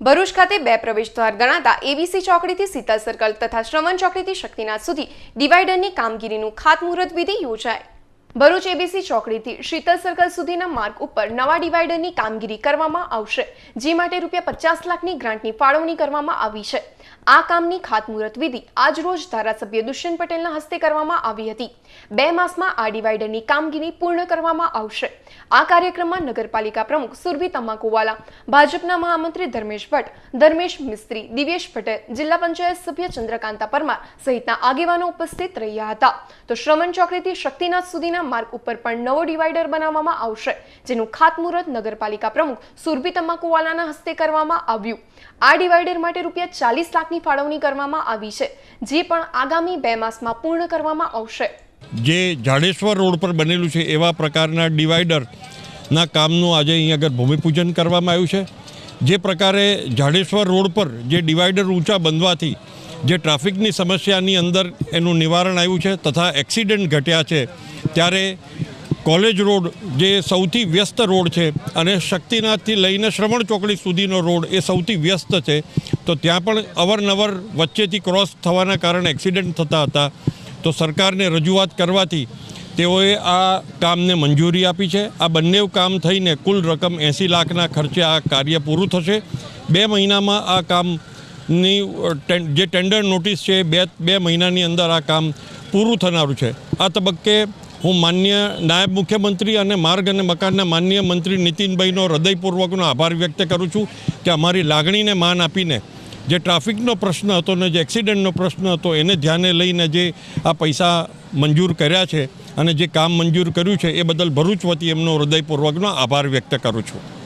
ભરૂચ ખાતે બે પ્રવેશદ્વાર ગણાતા એબીસી ચોકડીથી સીતા સર્કલ તથા શ્રવણ ચોકડીથી શક્તિનાથ સુધી ડિવાઈડરની કામગીરીનું ખાતમુહૂર્ત વિધિ યોજાય. ભરૂચ એબીસી ચોકડીથી શીતલ સર્કલ સુધીના માર્ગ ઉપર નવા ડિવાઈડરની કામગીરી કરવામાં આવશે, જે માટે રૂપિયા પચાસ લાખની ગ્રાન્ટની ફાળવણી કરવામાં આવી છે. આ કામની ખાતમુહૂર્ત વિધિ આજરોજ ધારાસભ્ય દુષ્યંત પટેલના હસ્તે કરવામાં આવી હતી. બે માસમાં આ ડિવાઈડરની કામગીરી પૂર્ણ કરવામાં આવશે. આ કાર્યક્રમમાં નગરપાલિકા પ્રમુખ સુરભી તમાકુવાલા, ભાજપના મહામંત્રી ધર્મેશ ભટ્ટ, ધર્મેશ મિસ્ત્રી, દિવેશ પટેલ, જિલ્લા પંચાયત સભ્ય ચંદ્રકાંતા પરમાર સહિતના આગેવાનો ઉપસ્થિત રહ્યા હતા. તો શ્રમણ ચોકડીથી શક્તિનાથ સુધીના માર્ગ ઉપર પણ નવો ડિવાઈડર બનાવવામાં આવશે, જેનું ખાતમુહૂર્ત નગરપાલિકા પ્રમુખ સુરભી તમાકુવાલાના હસ્તે કરવામાં આવ્યું. આ ડિવાઈડર માટે રૂપિયા ચાલીસ લાખની ફાળવણી કરવામાં આવી છે, જે પણ આગામી બે માસમાં પૂર્ણ કરવામાં આવશે. જે જાડેશ્વર રોડ પર બનેલું છે, એવા પ્રકારના ડિવાઈડરના કામનું આજે અહીં આગળ ભૂમિપૂજન કરવામાં આવ્યું છે. જે પ્રકારે જાડેશ્વર રોડ પર જે ડિવાઈડર ઊંચા બનવાથી જે ટ્રાફિકની સમસ્યાની અંદર એનું નિવારણ આવ્યું છે તથા એક્સિડન્ટ ઘટ્યા છે, ત્યારે કોલેજ રોડ જે સૌથી વ્યસ્ત રોડ છે અને શક્તિનાથથી લઈને શ્રવણ ચોકડી સુધીનો રોડ એ સૌથી વ્યસ્ત છે, તો ત્યાં પણ અવરનવર વચ્ચેથી ક્રોસ થવાના કારણે એક્સિડન્ટ થતા હતા. તો સરકારને રજૂઆત કરવાથી તેઓએ આ કામને મંજૂરી આપી છે. આ બંને કામ થઈને કુલ રકમ એંસી લાખના ખર્ચે આ કાર્ય પૂરું થશે. બે મહિનામાં આ કામની ટેન- જે ટેન્ડર નોટિસ છે, બે બે મહિનાની અંદર આ કામ પૂરું થનારું છે. આ તબક્કે હું માન્ય નાયબ મુખ્યમંત્રી અને માર્ગ અને મકાનના માન્ય મંત્રી નીતિનભાઈનો હૃદયપૂર્વકનો આભાર વ્યક્ત કરું છું કે અમારી લાગણીને માન આપીને જે ટ્રાફિકનો પ્રશ્ન હતો ને જે એક્સિડન્ટનો પ્રશ્ન હતો, એને ધ્યાને લઈને જે આ પૈસા મંજૂર કર્યા છે અને જે કામ મંજૂર કર્યું છે, એ બદલ ભરૂચ વતી એમનો હૃદયપૂર્વકનો આભાર વ્યક્ત કરું છું.